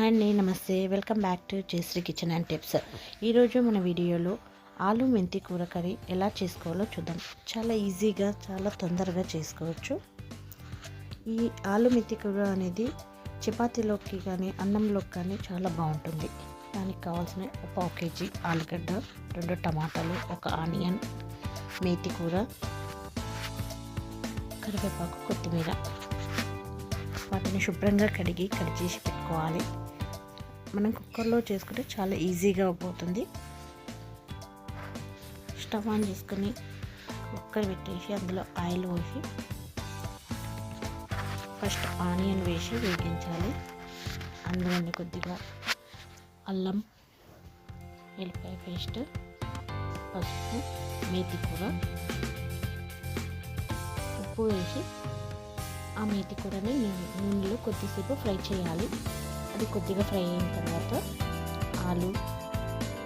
Hi అండి నమస్తే welcome back to Jayashree kitchen and tips. ఈరోజు మన వీడియోలో ఆలు మెంతి కూర కర్రీ ఎలా చేసుకోవాలో చూద్దాం. చాలా ఈజీగా చాలా తొందరగా చేసుకోవచ్చు. ఈ ఆలు మెంతి కూర అనేది చపాతీలోకి కానీ అన్నంలోకి కానీ చాలా బాగుంటుంది. దానికి కావాల్సిన ఒక పావు కేజీ ఆలుగడ్డ రెండు టమాటాలు ఒక ఆనియన్ మేతి కూర కరివేపాకు కొత్తిమీర. వాటిని శుభ్రంగా కడిగి కట్ చేసి పెట్టుకోవాలి. మనం కుక్కర్లో చేసుకుంటే చాలా ఈజీగా అయిపోతుంది. స్టవ్ ఆన్ చేసుకుని కుక్కర్ పెట్టేసి అందులో ఆయిల్ పోసి ఫస్ట్ ఆనియన్ వేసి వేగించాలి. అందులోనే కొద్దిగా అల్లం ఎల్లిపాయ పేస్ట్ పసుపు మేతి కూర ఉప్పు వేసి ఆ మేతి కూరని నూనెలో కొద్దిసేపు ఫ్రై చేయాలి. అది కొద్దిగా ఫ్రై అయిన తర్వాత ఆలు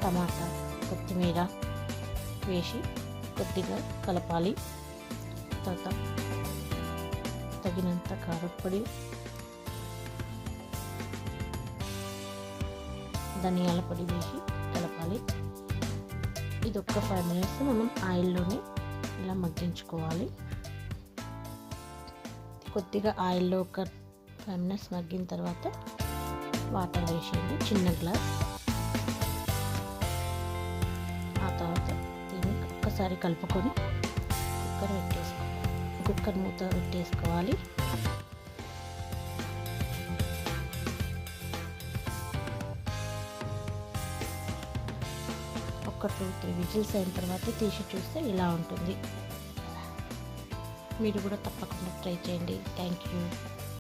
టమాటా కొత్తిమీర వేసి కొద్దిగా కలపాలి. తర్వాత తగినంత కారపొడి ధనియాల పొడి వేసి కలపాలి. ఇది ఒక్క ఫైవ్ మినిట్స్ మనం ఆయిల్లోనే ఇలా మగ్గించుకోవాలి. కొద్దిగా ఆయిల్లో ఒక ఫైవ్ మినిట్స్ మగ్గిన తర్వాత వాటర్ వేసేయండి. చిన్న గ్లాస్. ఆ తర్వాత దీన్ని ఒక్కసారి కలుపుకొని కుక్కర్ పెట్టేసుకోవాలి. కుక్కర్ మూత పెట్టేసుకోవాలి. ఒక టూ త్రీ విజిల్స్ అయిన తర్వాత తీసి చూస్తే ఇలా ఉంటుంది. మీరు కూడా తప్పకుండా ట్రై చేయండి. Thank you.